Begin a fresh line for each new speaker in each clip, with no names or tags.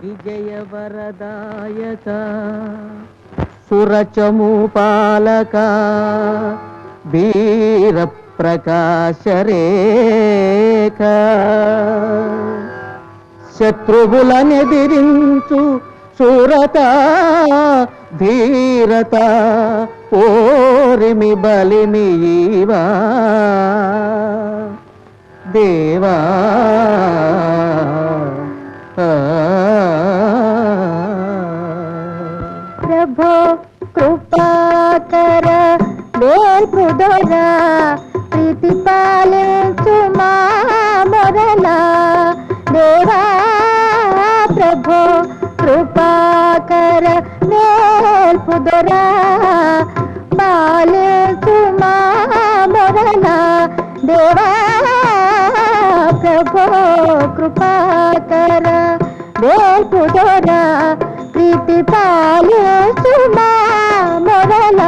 విజయ వరదాయక సురచము పాలక వీర ప్రకాశ రేఖ శత్రువులనెదిరించు శూరత ధీరత ఓరిమి బలిమి దేవా
కృపాకర వేల్పుదొర ప్రీతి పాలించు మా మొరల. దేవా ప్రభో కృపాకర వేల్పుదొర పాలించు మా మొరల. దేవా ప్రభో కృపాకర వేల్పుదొర ప్రీతి పాలించు మా మొరల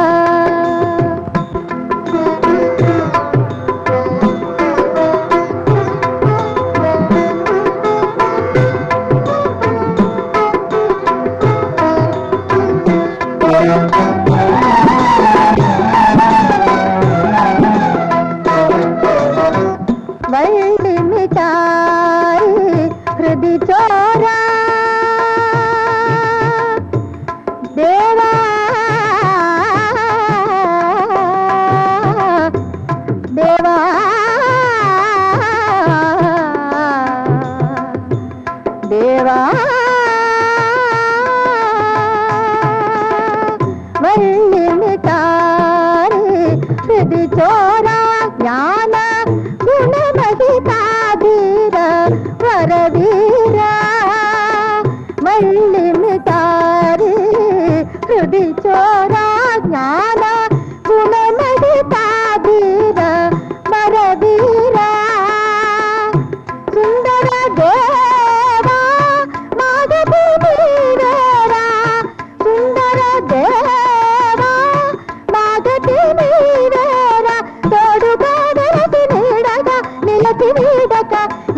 హృది చోరా జ్ఞాన గుణమహితాధీర వరదీ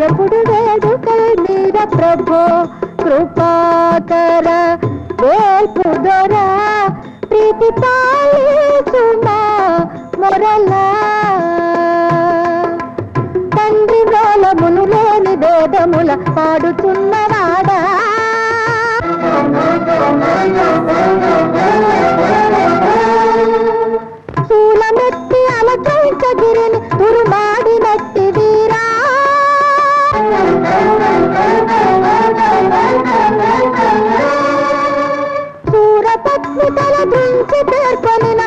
ఎప్పుడు వేడుకై నీడ ప్రభో. కృపాకర వేపు వేల్పుదొర ప్రీతి పాలిసుమా మొరలా. తండ్రి వేలములు లేని భేదముల పాడుతున్నవాడా చూలమెత్తి అలకైకగిరిని తురుమాడినట్టి పేర్కొనిన